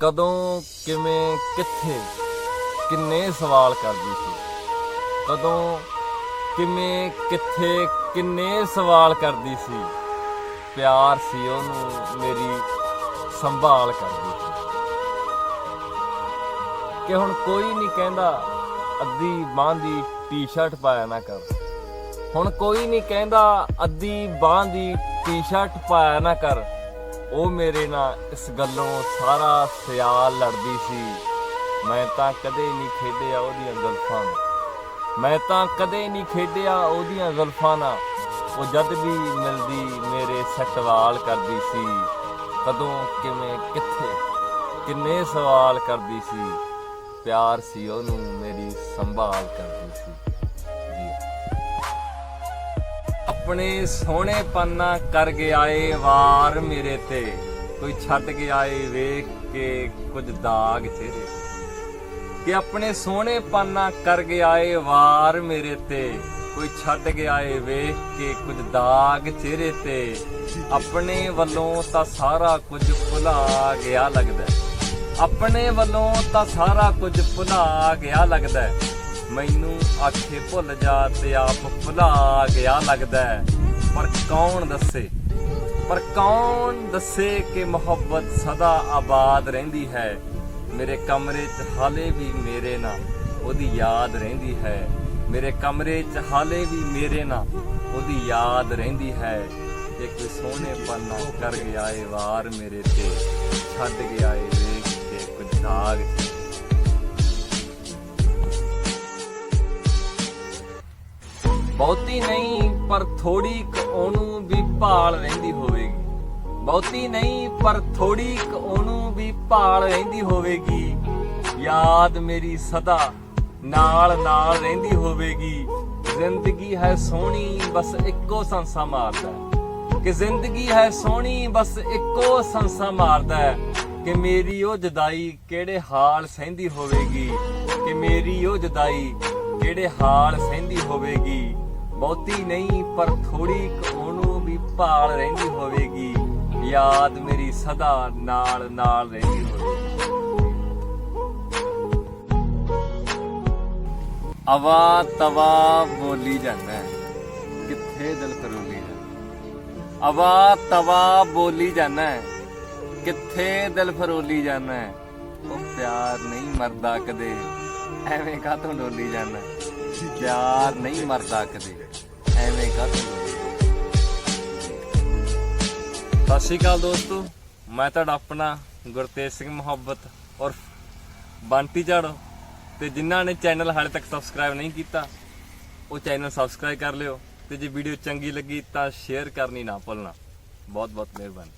ਕਦੋਂ, ਕਿਵੇਂ, ਕਿੱਥੇ, ਕਿੰਨੇ ਸਵਾਲ ਕਰਦੀ ਸੀ। ਕਦੋਂ, ਕਿਵੇਂ, ਕਿੱਥੇ, ਕਿੰਨੇ ਸਵਾਲ ਕਰਦੀ ਸੀ। ਪਿਆਰ ਸੀ ਉਹਨੂੰ, ਮੇਰੀ ਸੰਭਾਲ ਕਰਦੀ ਸੀ। ਕਿ ਹੁਣ ਕੋਈ ਨਹੀਂ ਕਹਿੰਦਾ, ਅੱਧੀ ਬਾਂਹ ਦੀ ਟੀ-ਸ਼ਰਟ ਪਾਇਆ ਨਾ ਕਰ। ਹੁਣ ਕੋਈ ਨਹੀਂ ਕਹਿੰਦਾ, ਅੱਧੀ ਬਾਂਹ ਦੀ ਟੀ-ਸ਼ਰਟ ਪਾਇਆ ਨਾ ਕਰ। ਉਹ ਮੇਰੇ ਨਾਲ ਇਸ ਗੱਲੋਂ ਸਾਰਾ ਸਿਆਲ ਲੜਦੀ ਸੀ। ਮੈਂ ਤਾਂ ਕਦੇ ਨਹੀਂ ਖੇਡਿਆ ਉਹਦੀਆਂ ਜ਼ੁਲਫਾਂ ਨਾਲ ਮੈਂ ਤਾਂ ਕਦੇ ਨਹੀਂ ਖੇਡਿਆ ਉਹਦੀਆਂ ਜ਼ੁਲਫਾਂ ਨਾਲ। ਉਹ ਜਦ ਵੀ ਮਿਲਦੀ ਮੇਰੇ ਸਟਵਾਲ ਕਰਦੀ ਸੀ। ਕਦੋਂ, ਕਿਵੇਂ, ਕਿੱਥੇ, ਕਿੰਨੇ ਸਵਾਲ ਕਰਦੀ ਸੀ। ਪਿਆਰ ਸੀ ਉਹਨੂੰ, ਮੇਰੀ ਸੰਭਾਲ ਕਰਦੀ ਸੀ। ਆਪਣੇ ਸੋਹਣੇ ਪੰਨਾ ਕਰ ਗਿਆ ਏ ਵਾਰ ਮੇਰੇ ਤੇ। ਕੋਈ ਛੱਡ ਗਿਆ ਏ ਵੇਖ ਕੇ ਕੁਝ ਦਾਗ ਚਿਹਰੇ ਕਿ ਆਪਣੇ ਸੋਹਣੇ ਪੰਨਾ ਕਰ ਗਿਆ ਏ ਵਾਰ ਮੇਰੇ ਤੇ। ਕੋਈ ਛੱਡ ਗਿਆ ਏ ਵੇਖ ਕੇ ਕੁਝ ਦਾਗ ਚਿਹਰੇ ਤੇ। ਆਪਣੇ ਵੱਲੋਂ ਤਾਂ ਸਾਰਾ ਕੁਝ ਭੁਲਾ ਗਿਆ ਲੱਗਦਾ। ਆਪਣੇ ਵੱਲੋਂ ਤਾਂ ਸਾਰਾ ਕੁਝ ਭੁਲਾ ਗਿਆ ਲੱਗਦਾ। ਮੈਨੂੰ ਆਖੇ ਭੁੱਲ ਜਾ ਤੇ ਆਪ ਭੁਲਾ ਗਿਆ ਲੱਗਦਾ ਪਰ ਕੌਣ ਦੱਸੇ? ਪਰ ਕੌਣ ਦੱਸੇ ਕਿ ਮੁਹੱਬਤ ਸਦਾ ਆਬਾਦ ਰਹਿੰਦੀ ਹੈ? ਮੇਰੇ ਕਮਰੇ 'ਚ ਹਾਲੇ ਵੀ ਮੇਰੇ ਨਾਲ ਉਹਦੀ ਯਾਦ ਰਹਿੰਦੀ ਹੈ। ਮੇਰੇ ਕਮਰੇ 'ਚ ਹਾਲੇ ਵੀ ਮੇਰੇ ਨਾਲ ਉਹਦੀ ਯਾਦ ਰਹਿੰਦੀ ਹੈ। ਕਿ ਕੋਈ ਸੋਹਣੇ ਪੰਨਾ ਕਰ ਗਿਆ ਏ ਵਾਰ ਮੇਰੇ ਤੇ, ਛੱਡ ਗਿਆ ਏ ਵੇਖ ਕੇ ਕੁਝ ਦਾਗ ਬਹੁਤੀ ਨਹੀਂ, ਪਰ ਥੋੜੀ ਕੁ ਉਹਨੂੰ ਵੀ ਭਾਲ ਰਹਿੰਦੀ ਹੋਵੇਗੀ। ਬਹੁਤੀ ਨਹੀਂ, ਪਰ ਥੋੜੀ ਕੁ ਉਹਨੂੰ ਵੀ ਭਾਲ ਰਹਿੰਦੀ ਹੋਵੇਗੀ। ਯਾਦ ਮੇਰੀ ਸਦਾ ਨਾਲ ਨਾਲ ਰਹਿੰਦੀ ਹੋਵੇਗੀ। ਜ਼ਿੰਦਗੀ ਹੈ ਸੋਹਣੀ, ਬਸ ਇੱਕੋ ਸੰਸਾ ਮਾਰਦਾ ਕਿ ਜ਼ਿੰਦਗੀ ਹੈ ਸੋਹਣੀ, ਬਸ ਇੱਕੋ ਸੰਸਾ ਮਾਰਦਾ ਕਿ ਮੇਰੀ ਉਹ ਜੁਦਾਈ ਕਿਹੜੇ ਹਾਲ ਸਹਿੰਦੀ ਹੋਵੇਗੀ? ਕਿ ਮੇਰੀ ਉਹ ਜੁਦਾਈ ਕਿਹੜੇ ਹਾਲ ਸਹਿੰਦੀ ਹੋਵੇਗੀ? ਬਹੁਤੀ ਨਹੀਂ, ਪਰ ਥੋੜੀ ਉਹਨੂੰ ਵੀ ਭਾਲ ਰਹਿੰਦੀ ਹੋਵੇਗੀ। ਯਾਦ ਮੇਰੀ ਸਦਾ ਨਾਲ ਨਾਲ ਰਹਿੰਦੀ ਹੋਵੇਗੀ। ਅਵਾ ਤਵਾ ਬੋਲੀ ਜਾਂਦਾ ਕਿੱਥੇ ਦਿਲ ਕਰੂਲੀ ਹੈ? ਅਵਾ ਤਵਾ ਬੋਲੀ ਜਾਂਦਾ ਕਿੱਥੇ ਦਿਲ ਫਰੋਲੀ ਜਾਂਦਾ ਉਹ ਪਿਆਰ ਨਹੀਂ ਮਰਦਾ ਕਦੇ। ਐਵੇਂ ਕਾਹਤੋਂ ਡੋਲੀ ਜਾਂਦਾ ਪਿਆਰ ਨਹੀਂ ਮਰਦਾ ਕਦੇ, ਐਵੇਂ ਕਾਹਤੋਂ ਸਤਿ ਸ਼੍ਰੀ ਅਕਾਲ ਦੋਸਤੋ, ਮੈਂ ਤੁਹਾਡਾ ਆਪਣਾ ਗੁਰਤੇਜ ਸਿੰਘ ਮੁਹੱਬਤ ਔਰ ਬੰਟੀ ਝਾੜੋ। ਤੇ ਜਿਨ੍ਹਾਂ ਨੇ ਚੈਨਲ ਹਾਲੇ ਤੱਕ ਸਬਸਕ੍ਰਾਈਬ ਨਹੀਂ ਕੀਤਾ, ਉਹ ਚੈਨਲ ਸਬਸਕ੍ਰਾਈਬ ਕਰ ਲਿਓ। ਤੇ ਜੇ ਵੀਡੀਓ ਚੰਗੀ ਲੱਗੀ ਤਾਂ ਸ਼ੇਅਰ ਕਰਨੀ ਨਾ ਭੁੱਲਣਾ। ਬਹੁਤ ਬਹੁਤ ਮਿਹਰਬਾਨੀ।